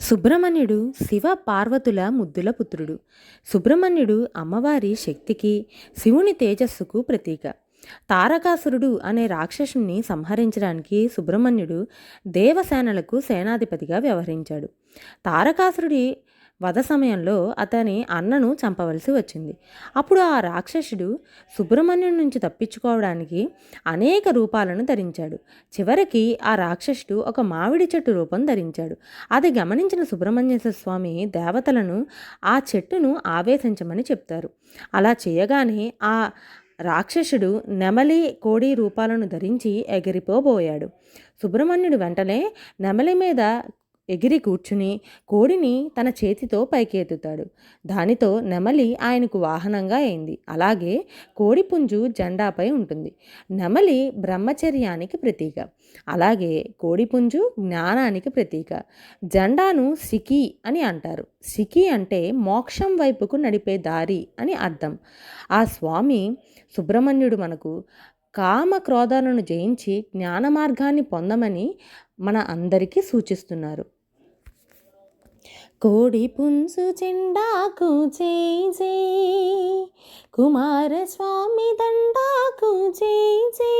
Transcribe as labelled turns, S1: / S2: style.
S1: సుబ్రహ్మణ్యుడు శివ పార్వతుల ముద్దుల పుత్రుడు. సుబ్రహ్మణ్యుడు అమ్మవారి శక్తికి శివుని తేజస్సుకు ప్రతీక. తారకాసురుడు అనే రాక్షసుని సంహరించడానికి సుబ్రహ్మణ్యుడు దేవసేనలకు సేనాధిపతిగా వ్యవహరించాడు. తారకాసురుడి వధ సమయంలో అతని అన్నను చంపవలసి వచ్చింది. అప్పుడు ఆ రాక్షసుడు సుబ్రహ్మణ్యం నుంచి తప్పించుకోవడానికి అనేక రూపాలను ధరించాడు. చివరికి ఆ రాక్షసుడు ఒక మామిడి చెట్టు రూపం ధరించాడు. అది గమనించిన సుబ్రహ్మణ్యేశ్వర స్వామి దేవతలను ఆ చెట్టును ఆవేశించమని చెప్తారు. అలా చేయగానే ఆ రాక్షసుడు నెమలి కోడి రూపాలను ధరించి ఎగిరిపోబోయాడు. సుబ్రహ్మణ్యుడు వెంటనే నెమలి మీద ఎగిరి కూర్చుని కోడిని తన చేతితో పైకెత్తుతాడు. దానితో నెమలి ఆయనకు వాహనంగా అయింది. అలాగే కోడిపుంజు జెండాపై ఉంటుంది. నెమలి బ్రహ్మచర్యానికి ప్రతీక. అలాగే కోడిపుంజు జ్ఞానానికి ప్రతీక. జెండాను సికి అని అంటారు. సికి అంటే మోక్షం వైపుకు నడిపే దారి అని అర్థం. ఆ స్వామి సుబ్రహ్మణ్యుడు మనకు కామ క్రోధాలను జయించి జ్ఞాన మార్గాన్ని పొందమని మన అందరికీ సూచిస్తున్నారు. కోడి పుంసు చెండాకు చేయి కుమారస్వామి దండాకు చేయి.